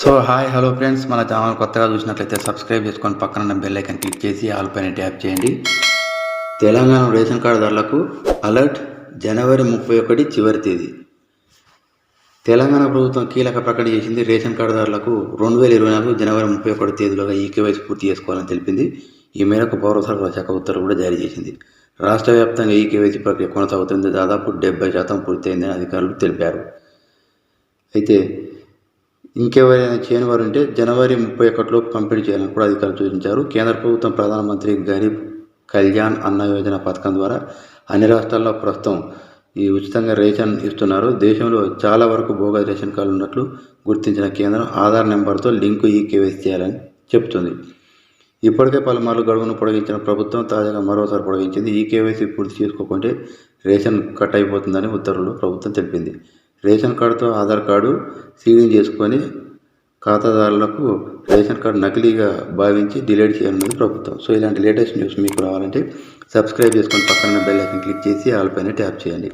So hi hello friends. మన channel కొత్తగా చూసినట్లయితే సబ్స్క్రైబ్ చేసుకొని పక్కన బెల్ ఐకన్ క్లిక్ చేసి ఆల్ పైన ట్యాప్ చేయండి. తెలంగాణ రేషన్ కార్డుదారులకు అలర్ట్ జనవరి ముప్పై ఒకటి చివరి తేదీ. తెలంగాణ ప్రభుత్వం కీలక ప్రకటన చేసింది. రేషన్ కార్డుదారులకు రెండు వేల ఇరవై నాలుగు జనవరి ముప్పై ఒకటి తేదీలోగా ఈ పూర్తి చేసుకోవాలని తెలిపింది. ఈ మేరకు పౌర సరఫరా శాఖ ఉత్తర్వులు కూడా జారీ చేసింది. రాష్ట్ర వ్యాప్తంగా ఈకేవైసి ప్రక్రియ కొనసాగుతుంది. దాదాపు డెబ్బై శాతం పూర్తయిందని అధికారులు తెలిపారు. అయితే ఇంకెవరైనా చేయని వారు ఉంటే జనవరి ముప్పై ఒకటిలో పంపిణీ చేయాలని కూడా అధికారులు సూచించారు. కేంద్ర ప్రభుత్వం ప్రధానమంత్రి గరీబ్ కళ్యాణ్ అన్న యోజన పథకం ద్వారా అన్ని రాష్ట్రాల్లో ప్రస్తుతం ఈ ఉచితంగా రేషన్ ఇస్తున్నారు. దేశంలో చాలా వరకు బోగస్ రేషన్ కార్డులు ఉన్నట్లు గుర్తించిన కేంద్రం ఆధార్ నెంబర్తో లింకు ఈ కేవైసీ చేయాలని చెబుతుంది. ఇప్పటికే పలుమార్లు గడువును పొడిగించిన ప్రభుత్వం తాజాగా మరోసారి పొడిగించింది. ఈ కేవైసీ పూర్తి చేసుకోకుంటే రేషన్ కట్ అయిపోతుందని ఉత్తర్వులు ప్రభుత్వం తెలిపింది. రేషన్ కార్డుతో ఆధార్ కార్డు సీడింగ్ చేసుకొని ఖాతాదారులకు రేషన్ కార్డు నకిలీగా భావించి డిలీట్ చేయాలన్నది ప్రభుత్వం. సో ఇలాంటి లేటెస్ట్ న్యూస్ మీకు రావాలంటే సబ్స్క్రైబ్ చేసుకొని పక్కన బెల్ ఐకన్ క్లిక్ చేసి ఆల్ పైన ట్యాప్ చేయండి.